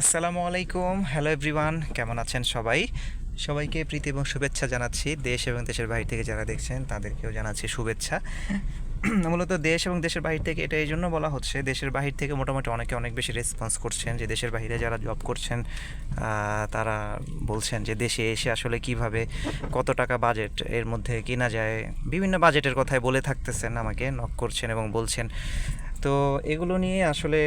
আসসালামু আলাইকুম। Hello everyone কেমন আছেন সবাই? সবাইকে প্রীতি এবং শুভেচ্ছা জানাচ্ছি। দেশ এবং দেশের বাইরে থেকে যারা দেখছেন, তাদেরকেও জানাচ্ছি শুভেচ্ছা। মূলত দেশ এবং দেশের বাহির থেকে এটা এই জন্য বলা হচ্ছে, দেশের বাহির থেকে মোটামুটি অনেকে অনেক বেশি রেসপন্স করছেন যে দেশের বাইরে যারা জব করছেন তারা বলছেন যে দেশে এসে আসলে কীভাবে, কত টাকা বাজেট এর মধ্যে কেনা যায়। বিভিন্ন বাজেটের কথাই বলে থাকতেছেন আমাকে নক করছেন এবং বলছেন তো এগুলো নিয়ে আসলে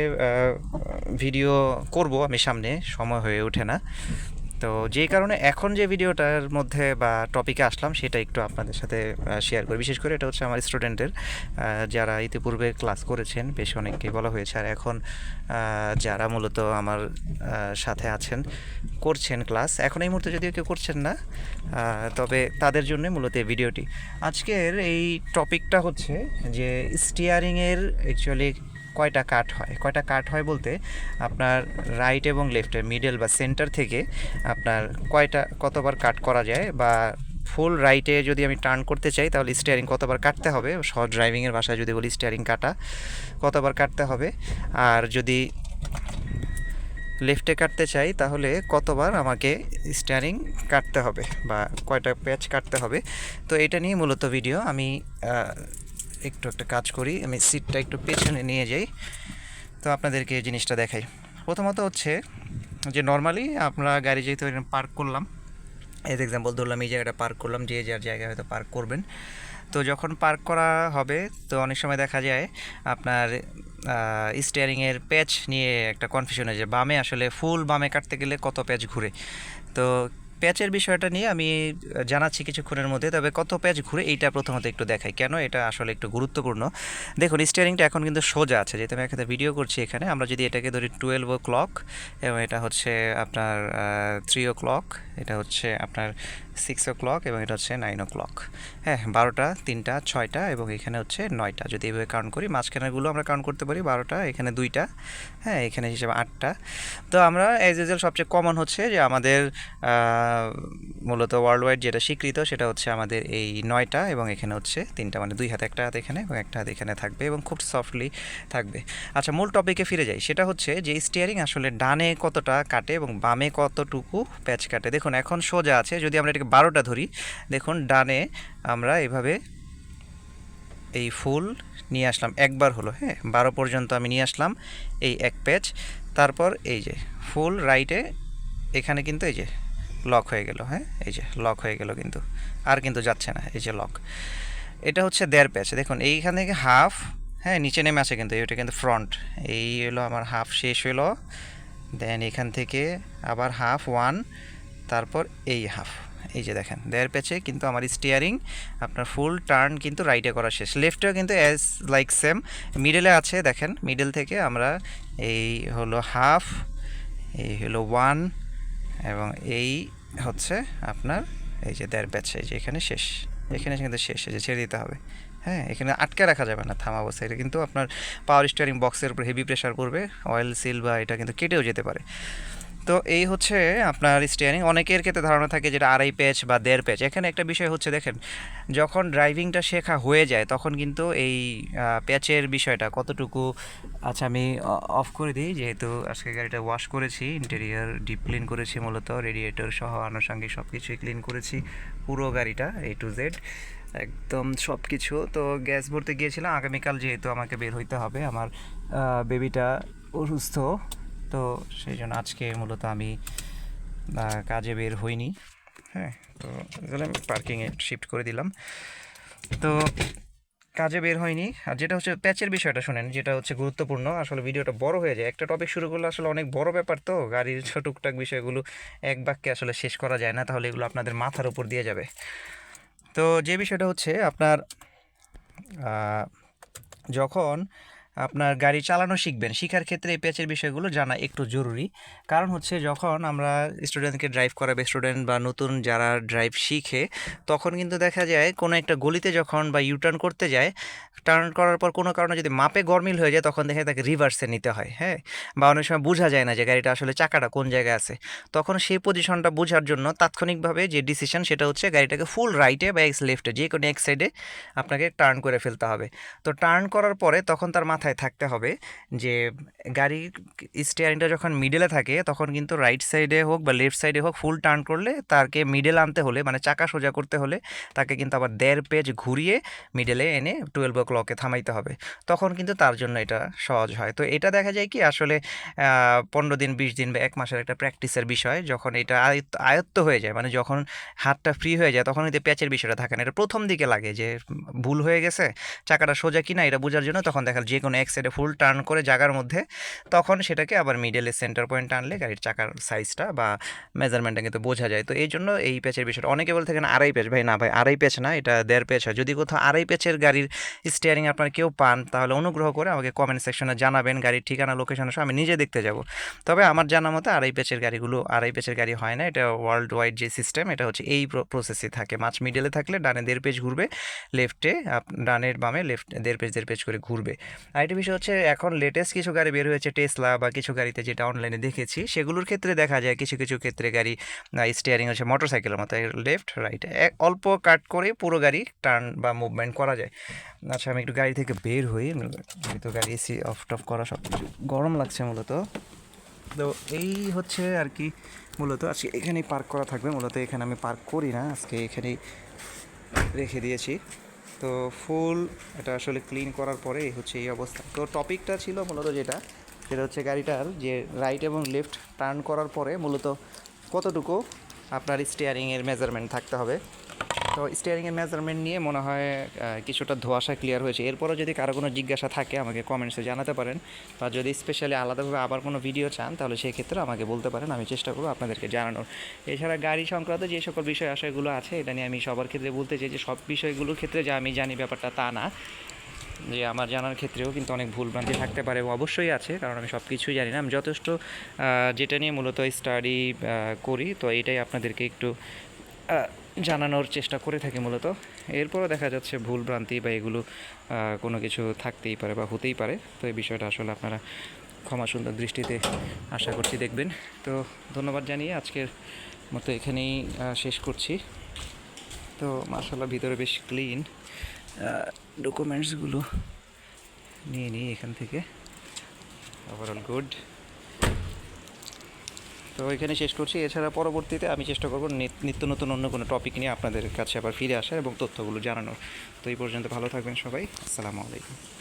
ভিডিও করব আমি সামনে সময় হয়ে ওঠে না। তো যেই কারণে এখন যে ভিডিওটার মধ্যে বা টপিকে আসলাম, সেটা একটু আপনাদের সাথে শেয়ার করি। বিশেষ করে এটা হচ্ছে আমার স্টুডেন্টের যারা ইতিপূর্বে ক্লাস করেছেন, বেশ অনেককে বলা হয়েছে। আর এখন যারা মূলত আমার সাথে আছেন, করছেন ক্লাস এখন এই মুহূর্তে যদিও কেউ করছেন না তবে তাদের জন্য মূলত এই ভিডিওটি আজকের এই টপিকটা হচ্ছে যে স্টিয়ারিংয়ের অ্যাকচুয়ালি কয়টা কাট হয়? কয়টা কাট হয় বলতে আপনার রাইট এবং লেফটের মিডল বা সেন্টার থেকে আপনার কয়টা, কতবার কাট করা যায় বা ফুল রাইটে যদি আমি টার্ন করতে চাই তাহলে স্টিয়ারিং কতবার কাটতে হবে? সহজ ড্রাইভিংয়ের ভাষায় যদি বলি স্টিয়ারিং কাটা কতবার কাটতে হবে? আর যদি লেফটে কাটতে চাই তাহলে কতবার আমাকে স্টিয়ারিং কাটতে হবে বা কয়টা প্যাচ কাটতে হবে? তো এটা নিয়ে মূলত ভিডিও আমি একটু একটা কাজ করি, আমি সিটটা একটু পেছনে নিয়ে যাই। তো আপনাদেরকে এই জিনিসটা দেখাই। প্রথমত হচ্ছে যে নর্মালি আমরা গাড়ি যেহেতু পার্ক করলাম এর এক্সাম্পল ধরলাম, এই জায়গাটা পার্ক করলাম, যে যার জায়গায় হয়তো পার্ক করবেন। তো যখন পার্ক করা হবে, তো অনেক সময় দেখা যায় আপনার স্টিয়ারিংয়ের প্যাচ নিয়ে একটা কনফিউশন হয়ে যায়। বামে আসলে ফুল বামে কাটতে গেলে কত প্যাচ ঘুরে? তো প্যাচের বিষয়টা নিয়ে আমি জানাচ্ছি কিছুক্ষণের মধ্যে, তবে কত প্যাচ ঘুরে এইটা প্রথমত একটু দেখাই। কেন এটা আসলে একটু গুরুত্বপূর্ণ? দেখুন স্টিয়ারিংটা এখন কিন্তু সোজা আছে। যেহেতু আমি একটা ভিডিও করছি এখানে, আমরা যদি এটাকে ধরি টুয়েলভ ও ক্লক এবং এটা হচ্ছে আপনার থ্রি ও ক্লক এটা হচ্ছে আপনার সিক্স ও ক্লক এবং এটা হচ্ছে নাইন ও ক্লক হ্যাঁ বারোটা, তিনটা, ছয়টা এবং এখানে হচ্ছে নয়টা। যদি এভাবে কাউন্ট করি, মাঝখানেরগুলো আমরা কাউন্ট করতে পারি, বারোটা, এখানে দুইটা হ্যাঁ এখানে হিসেবে আটটা। তো আমরা এজ ইউজুয়াল সবচেয়ে কমন হচ্ছে যে আমাদের মূলত ওয়ার্ল্ড ওয়াইড যেটা স্বীকৃত সেটা হচ্ছে আমাদের এই নয়টা এবং এখানে হচ্ছে তিনটা মানে দুই হাত, একটা হাত এখানে এবং একটা হাত এখানে থাকবে এবং খুব সফটলি থাকবে। আচ্ছা মূল টপিকে ফিরে যাই। সেটা হচ্ছে যে স্টিয়ারিং আসলে ডানে কতটা কাটে এবং বামে কতটুকু প্যাচ কাটে। দেখুন, এখন সোজা আছে। যদি আমরা এটাকে বারোটা ধরি। দেখুন, ডানে আমরা এভাবে এই ফুল নিয়ে আসলাম। একবার হলো হ্যাঁ? বারো পর্যন্ত আমি নিয়ে আসলাম এই এক প্যাচ। তারপর এই যে ফুল রাইটে এখানে কিন্তু এই যে লক হয়ে গেল হ্যাঁ? এই যে লক হয়ে গেল কিন্তু। আর কিন্তু যাচ্ছে না, এই যে লক। এটা হচ্ছে দেড় প্যাচ। দেখুন, এইখান থেকে হাফ হ্যাঁ? নিচে নেমে আসে কিন্তু, এটা কিন্তু ফ্রন্ট। এই হলো আমার হাফ শেষ হলো। দেন এখান থেকে আবার হাফ, ওয়ান। তারপর এই হাফ। এই যে দেখেন দেয়ার প্যাচে কিন্তু আমার স্টিয়ারিং আপনার ফুল টার্ন কিন্তু রাইটে করা শেষ। লেফটেও কিন্তু অ্যাজ লাইক সেম মিডলে আছে, দেখেন মিডল থেকে আমরা এই হলো হাফ এই হলো ওয়ান এবং এই হচ্ছে আপনার এই যে দেড় প্যাচ এই যে এখানে শেষ। এখানে কিন্তু শেষ, এই যে ছেড়ে দিতে হবে। হ্যাঁ এখানে আটকে রাখা যাবে না, থামা অবস্থায়। এটা কিন্তু আপনার পাওয়ার স্টিয়ারিং বক্সের উপর হেভি প্রেশার পড়বে অয়েল সিল বা এটা কিন্তু কেটেও যেতে পারে। তো এই হচ্ছে আপনার স্টিয়ারিং অনেকের ক্ষেত্রে ধারণা থাকে যেটা আড়াই প্যাচ বা দেড় প্যাচ এখানে একটা বিষয় হচ্ছে, দেখেন, যখন ড্রাইভিংটা শেখা হয়ে যায়, তখন কিন্তু এই প্যাচের বিষয়টা কতটুকু আচ্ছা আমি অফ করে দিই। যেহেতু আজকে গাড়িটা ওয়াশ করেছি ইন্টেরিয়ার ডিপ ক্লিন করেছি মূলত রেডিয়েটর সহ আনুষঙ্গিক সব কিছুই ক্লিন করেছি, পুরো গাড়িটা এ টু জেড একদম সব কিছু তো গ্যাস ভরতে গিয়েছিলাম, আগামীকাল যেহেতু আমাকে বের হইতে হবে, আমার বেবিটা অসুস্থ তো সেই জন্য আজকে মূলত আমি কাজে বের হইনি। হ্যাঁ তো আমি পার্কিংয়ে শিফট করে দিলাম। তো কাজে বের হয়নি আর যেটা হচ্ছে প্যাচের বিষয়টা শোনেন, যেটা হচ্ছে গুরুত্বপূর্ণ, আসলে ভিডিওটা বড় হয়ে যায়। একটা টপিক শুরু করলে আসলে অনেক বড় ব্যাপার তো, গাড়ির টুকটাক বিষয়গুলো এক বাক্যে আসলে শেষ করা যায় না, তাহলে এগুলো আপনাদের মাথার উপর দিয়ে যাবে। তো যে বিষয়টা হচ্ছে আপনার যখন আপনার গাড়ি চালানো শিখবেন। শিখার ক্ষেত্রে এই প্যাচের বিষয়গুলো জানা একটু জরুরি। কারণ হচ্ছে যখন আমরা স্টুডেন্টকে ড্রাইভ করাবে স্টুডেন্ট বা নতুন যারা ড্রাইভ শিখে, তখন কিন্তু দেখা যায় কোনো একটা গলিতে যখন বা ইউটার্ন করতে যায় টার্ন করার পর কোনো কারণে যদি মাপে গরমিল হয়ে যায়, তখন দেখে তাকে রিভার্সে নিতে হয় হ্যাঁ? বা অনেক সময় বোঝা যায় না যে গাড়িটা আসলে চাকাটা কোন জায়গায় আছে। তখন সেই পজিশনটা বোঝার জন্য তাৎক্ষণিকভাবে যে ডিসিশন সেটা হচ্ছে গাড়িটাকে ফুল রাইটে বা এক্স লেফটে যে কোনো এক সাইডে আপনাকে টার্ন করে ফেলতে হবে। তো টার্ন করার পরে তখন তার মাথায় মাথায় থাকতে হবে যে গাড়ির স্টিয়ারিংটা যখন মিডলে থাকে, তখন কিন্তু রাইট সাইডে হোক বা লেফট সাইডে হোক ফুল টার্ন করলে তাকে মিডেল আনতে হলে মানে চাকা সোজা করতে হলে তাকে কিন্তু আবার দেড় পেজ ঘুরিয়ে মিডেলে এনে টুয়েলভ ও ক্লকে থামাইতে হবে। তখন কিন্তু তার জন্য এটা সহজ হয়। তো এটা দেখা যায় কি, আসলে পনেরো দিন, বিশ দিন বা এক মাসের একটা প্র্যাকটিসের বিষয়, যখন এটা আয়ত্ত হয়ে যায় মানে যখন হাতটা ফ্রি হয়ে যায়, তখন কিন্তু প্যাচের বিষয়টা থাকে না। এটা প্রথম দিকে লাগে যে ভুল হয়ে গেছে, চাকাটা সোজা কিনা, এটা বোঝার জন্য তখন দেখা যে কোনো এক সাইডে ফুল টার্ন করে জায়গার মধ্যে, তখন সেটাকে আবার মিডলে সেন্টার পয়েন্ট আনলে গাড়ির চাকার সাইজটা বা মেজারমেন্টটা কিন্তু বোঝা যায়। তো এই জন্য এই প্যাচের বিষয়টা, অনেকে বলে থাকেন আড়াই প্যাচ ভাই না ভাই, আড়াই প্যাচ না, এটা দেড় প্যাচ হয়। যদি কোথাও আড়াই প্যাচের গাড়ির স্টিয়ারিং আপনার কেউ পান, তাহলে অনুগ্রহ করে আমাকে কমেন্ট সেকশনে জানাবেন, গাড়ির ঠিকানা লোকেশন সব আমি নিজে দেখতে যাব। তবে আমার জানা মতো আড়াই প্যাচের গাড়িগুলো, আড়াই প্যাচের গাড়ি হয় না, এটা ওয়ার্ল্ড ওয়াইড যে সিস্টেম এটা হচ্ছে এই প্রসেসে থাকে। মাছ মিডলে থাকলে ডানে দেড় পেজ ঘুরবে লেফটে ডানের বামে লেফট দেড় পেজ দেড় পেজ করে ঘুরবে। আরেকটি বিষয় হচ্ছে, এখন লেটেস্ট কিছু গাড়ি বের হয়েছে টেসলা বা কিছু গাড়িতে যেটা অনলাইনে দেখেছি, সেগুলোর ক্ষেত্রে দেখা যায় কিছু কিছু ক্ষেত্রে গাড়ি স্টিয়ারিং হচ্ছে মোটর সাইকেলের মতো লেফট রাইট অল্প কাট করে পুরো গাড়ি টার্ন বা মুভমেন্ট করা যায়। আচ্ছা আমি একটু গাড়ি থেকে বের হই তো গাড়ি এসি অফ টফ করা সব কিছু গরম লাগছে মূলত। তো এই হচ্ছে আর কি মূলত, আজকে এখানেই পার্ক করা থাকবে, মূলত এখানে আমি পার্ক করি না, আজকে এখানেই রেখে দিয়েছি। তো ফুল এটা আসলে ক্লিন করার পরে হচ্ছে এই অবস্থা। তো টপিকটা ছিল মূলত যেটা, সেটা হচ্ছে গাড়িটার যে রাইট এবং লেফট টার্ন করার পরে মূলত কতটুকু আপনার স্টিয়ারিংয়ের মেজারমেন্ট থাকতে হবে। তো স্টিয়ারিংয়ের মেজারমেন্ট নিয়ে মনে হয় কিছুটা ধোয়াশা ক্লিয়ার হয়েছে। এরপরও যদি কারও কোনো জিজ্ঞাসা থাকে, আমাকে কমেন্টসে জানাতে পারেন। বা যদি স্পেশালি আলাদাভাবে আবার কোনো ভিডিও চান, তাহলে সেই ক্ষেত্রে আমাকে বলতে পারেন, আমি চেষ্টা করব আপনাদেরকে জানানোর। এছাড়া গাড়ি সংক্রান্ত যে সকল বিষয় আশয়গুলো আছে, এটা নিয়ে আমি সবার ক্ষেত্রে বলতে চাই যে, সব বিষয়গুলোর ক্ষেত্রে যা আমি জানি ব্যাপারটা তা না। যে আমার জানার ক্ষেত্রেও কিন্তু অনেক ভুলভ্রান্তি থাকতে পারে অবশ্যই আছে, কারণ আমি সব কিছুই জানি না। আমি যথেষ্ট যেটা নিয়ে মূলত স্টাডি করি, তো এটাই আপনাদেরকে একটু জানানোর চেষ্টা করে থাকি মূলত। এরপরও দেখা যাচ্ছে ভুলভ্রান্তি বা এগুলো কোনো কিছু থাকতেই পারে বা হতেই পারে। তো এই বিষয়টা আসলে আপনারা ক্ষমা সুন্দর দৃষ্টিতে আশা করছি দেখবেন। তো ধন্যবাদ জানিয়ে আজকের মতো এখানেই শেষ করছি। তো মার্শাল্লাহ ভিতরে বেশ ক্লিন ডকুমেন্টসগুলো নিয়ে নিই এখান থেকে। ওভারঅল গুড তো এখানে শেষ করছি। এছাড়া পরবর্তীতে আমি চেষ্টা করব নিত- নিত্য নতুন অন্য কোনো টপিক নিয়ে আপনাদের কাছে আবার ফিরে আসার এবং তথ্যগুলো জানানোর। তো এই পর্যন্ত ভালো থাকবেন সবাই। আসসালামু আলাইকুম।